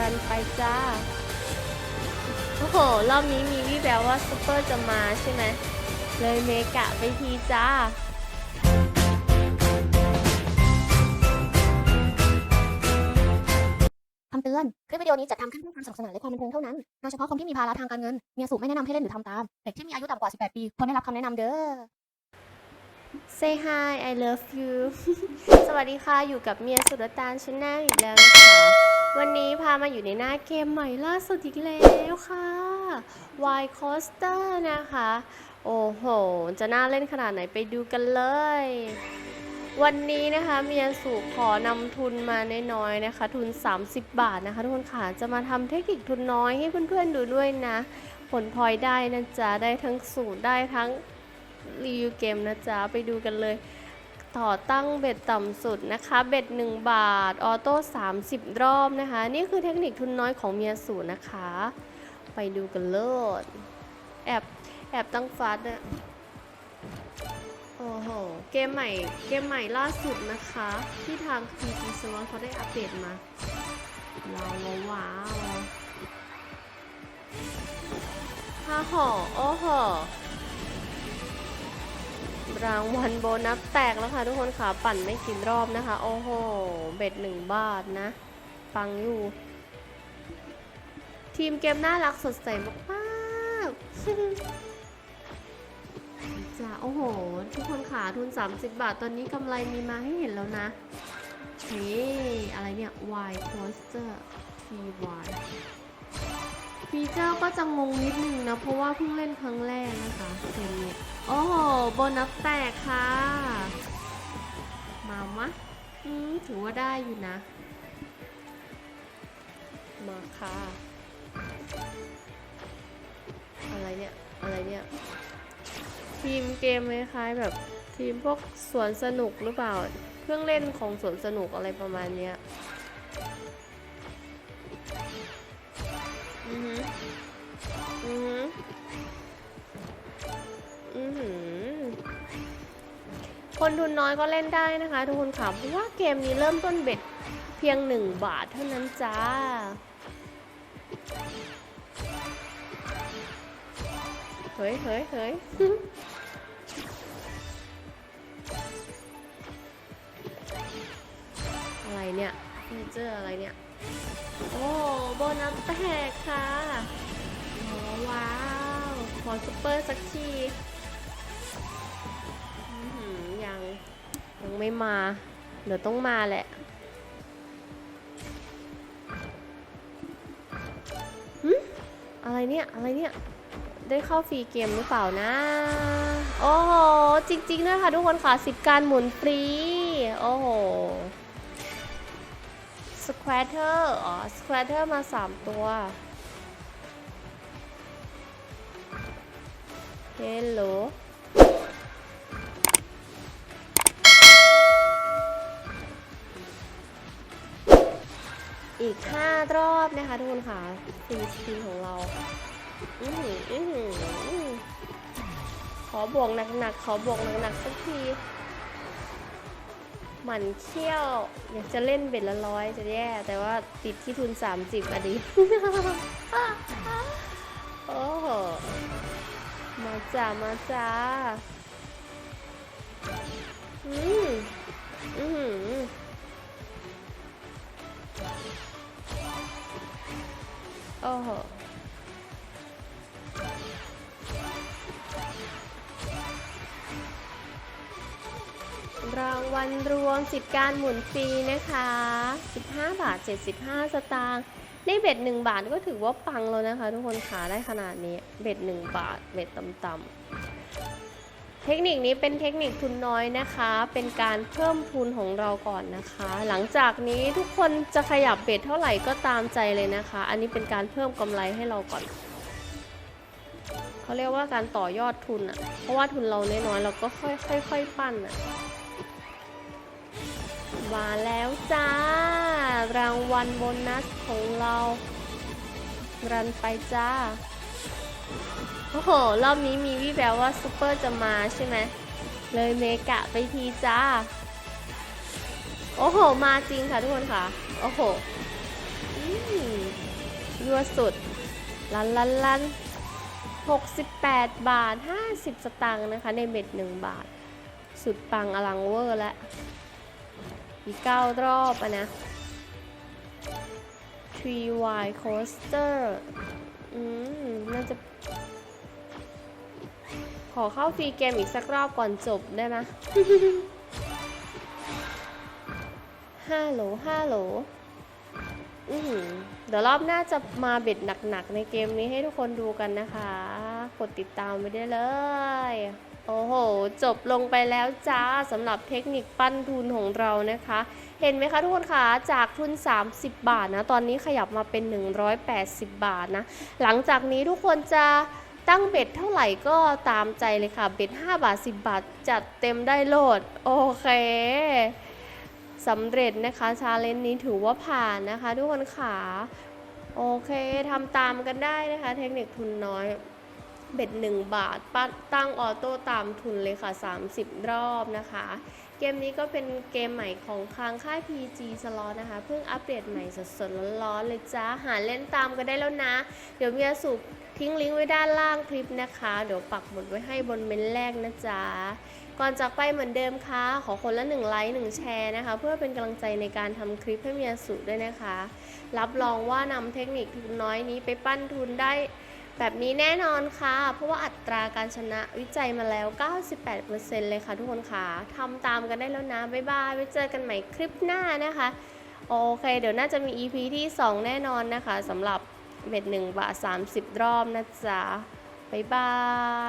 รันไปจ้า โอ้โห รอบนี้มีวิแววว่าซูเปอร์จะมาใช่ไหม เลยเมกะไปทีจ้าคำเตือน คลิปวิดีโอนี้จัดทำขึ้นเพื่อความสนุกสนานและความบันเทิงเท่านั้น โดยเฉพาะคนที่มีภาระทางการเงิน เมียสูบไม่แนะนำให้เล่นหรือทำตาม เด็กที่มีอายุต่ำกว่า 18 ปีควรได้รับคำแนะนำเด้อ Say hi I love you สวัสดีค่ะ อยู่กับเมียสุดตานชาแนลอีกแล้วนะคะ วันนี้พามาอยู่ในหน้าเกมใหม่ล่าสุดอีกแล้วค่ะ Y Coaster นะคะ โอ้โห จะน่าเล่นขนาดไหนไปดูกันเลย วันนี้นะคะเมียสุขอนำทุนมาน้อยๆนะคะ ทุน 30 บาทนะคะ ทุกคนค่ะ จะมาทำเทคนิคทุนน้อยให้เพื่อนๆดูด้วยนะ ผลพลอยได้นะจ๊ะ ได้ทั้งสูตรได้ทั้งรีวิวเกมนะจ๊ะ ไปดูกันเลย ต่อตั้งเบ็ดต่ำสุดนะคะ เบ็ด 1 บาท ออโต้ 30 รอบนะคะ นี่คือเทคนิคทุนน้อยของเมียสูตรนะคะ ไปดูกันเลยแอบ แอบตั้งฟัดอะโอ้โห เกมใหม่ เกมใหม่ล่าสุดนะคะ ที่ทาง PG s w o r เขาได้อัปเดตมาว้าวว้าวว้าห้าห่อโอ้โห รางวัลโบนัสแตกแล้วค่ะทุกคนค่ะปั่นไม่กี่รอบนะคะ โอ้โห เบ็ดหนึ่งบาทนะ ฟังอยู่ ทีมเกมน่ารักสดใสมากๆจ้าโอ้โห ทุกคนค่ะทุน 30 บาท ตอนนี้กำไรมีมาให้เห็นแล้วนะเฮ้อะไรเนี่ย Y Coaster TY ฟีเจอร์ก็จะงงนิดนึงนะ เพราะว่าเพิ่งเล่นครั้งแรกนะคะเกมเนี้ยโอ้โหโบนัสแตกค่ะ มามะอืมถือว่าได้อยู่นะ มาค่ะ อะไรเนี่ย อะไรเนี่ย ทีมเกมคล้ายๆแบบทีมพวกสวนสนุกหรือเปล่า เครื่องเล่นของสวนสนุกอะไรประมาณเนี้ย อือหืออือหืออือหือคนทุนน้อยก็เล่นได้นะคะทุกคนค่ะเพราะว่าเกมนี้เริ่มต้นเบ็ดเพียง1บาทเท่านั้นจ้าเฮ้ยเฮ้ยเฮ้ยอะไรเนี่ยฟีเจอร์อะไรเนี่ย โอ้โบนัสแตกค่ะโอ้ว้าว ขอซุปเปอร์สักทีอยัง ยังไม่มา เดี๋ยวต้องมาแหละหึอะไรเนี่ย อะไรเนี่ย ได้เข้าฟรีเกมหรือเปล่านะ โอ้โห จริงๆด้วยค่ะทุกคนค่ะ สิบการหมุนฟรี โอ้โห แควเตอร์อ๋อสแควเตอร์มา3ตัวเฮลโหลอีก 5 รอบนะคะทุกคนค่ะซีซีของเรา อือหืออื้อหืออื้อขอบวกหนักๆ ขอบวกหนักๆ สักที หมันเขี้ยว อยากจะเล่นเบ็ดละร้อยจะแย่ แต่ว่าติดที่ทุน 30อะดิโอ้โหมาจ้ามาจ้าอืมอือหือโอ้โห วัลรวมสิทธิการหมุนฟรีนะคะ 15 บาท 75 สตางค์ในเบ็ด 1 บาทก็ถือว่าปังแล้วนะคะ ทุกคนขาได้ขนาดนี้ เบ็ด 1 บาท เบ็ดต่ำๆ เทคนิคนี้เป็นเทคนิคทุนน้อยนะคะ เป็นการเพิ่มทุนของเราก่อนนะคะ หลังจากนี้ทุกคนจะขยับเบ็ดเท่าไหร่ก็ตามใจเลยนะคะ อันนี้เป็นการเพิ่มกำไรให้เราก่อนเขาเรียกว่าการต่อยอดทุนอะเพราะว่าทุนเราน้อยๆเราก็ค่อยๆปั้นอะ มาแล้วจ้า รางวัลโบนัสของเรารันไปจ้า โอ้โห รอบนี้มีวิแววว่าซูเปอร์จะมาใช่ไหม เลยเมกะไปทีจ้า โอ้โห มาจริงค่ะทุกคนค่ะ โอ้โหยั่วสุด ลันลันลัน68 บาท 50 สตางค์นะคะ ในเบ็ด 1 บาท สุดปังอลังเวอร์แล้ว อีกเก้ารอบอะนะ Tree Wide Coaster อืม น่าจะ ขอเข้าฟรีเกมอีกสักรอบก่อนจบได้ไหมฮัลโหลฮัลโหลอือเดี๋ยวรอบหน้าจะมาเบ็ดหนักๆในเกมนี้ให้ทุกคนดูกันนะคะ กดติดตามไปได้เลย โอ้โห จบลงไปแล้วจ้าสำหรับเทคนิคปั้นทุนของเรานะคะ เห็นไหมคะทุกคนคะจากทุน 30 บาทนะ ตอนนี้ขยับมาเป็น 180 บาทนะ หลังจากนี้ทุกคนจะตั้งเบ็ดเท่าไหร่ก็ตามใจเลยค่ะ เบ็ด 5 บาท 10 บาท จัดเต็มได้โหลด โอเคสำเร็จนะคะชาเลนจ์นี้ถือว่าผ่านนะคะ ทุกคนขาโอเคทำตามกันได้นะคะ เทคนิคทุนน้อย เบ็ด1 บาทปั้นตั้งออโต้ตามทุนเลยค่ะ 30 รอบนะคะ เกมนี้ก็เป็นเกมใหม่ของทางค่าย PG Slot นะคะ เพิ่งอัปเดตใหม่สดๆร้อนๆเลยจ้า หาเล่นตามกันได้แล้วนะ เดี๋ยวเมียสุทิ้งลิงก์ไว้ด้านล่างคลิปนะคะ เดี๋ยวปักหมุดไว้ให้บนเมนแรกนะจ๊ะก่อนจากไปเหมือนเดิมค่ะ ขอคนละ1ไลค์1แชร์นะคะ เพื่อเป็นกำลังใจในการทำคลิปให้เมียสุด้วยนะคะ รับรองว่านำเทคนิคทุนน้อยนี้ไปปั้นทุนได้ แบบนี้แน่นอนค่ะ เพราะว่าอัตราการชนะวิจัยมาแล้ว 98%เลยค่ะทุกคนค่ะทำตามกันได้แล้วนะ บ๊ายบายไว้เจอกันใหม่คลิปหน้านะคะ โอเค เดี๋ยวน่าจะมี EP ที่ 2 แน่นอนนะคะสำหรับเม็ด1บาท30 รอบนะจ๊ะ บ๊ายบาย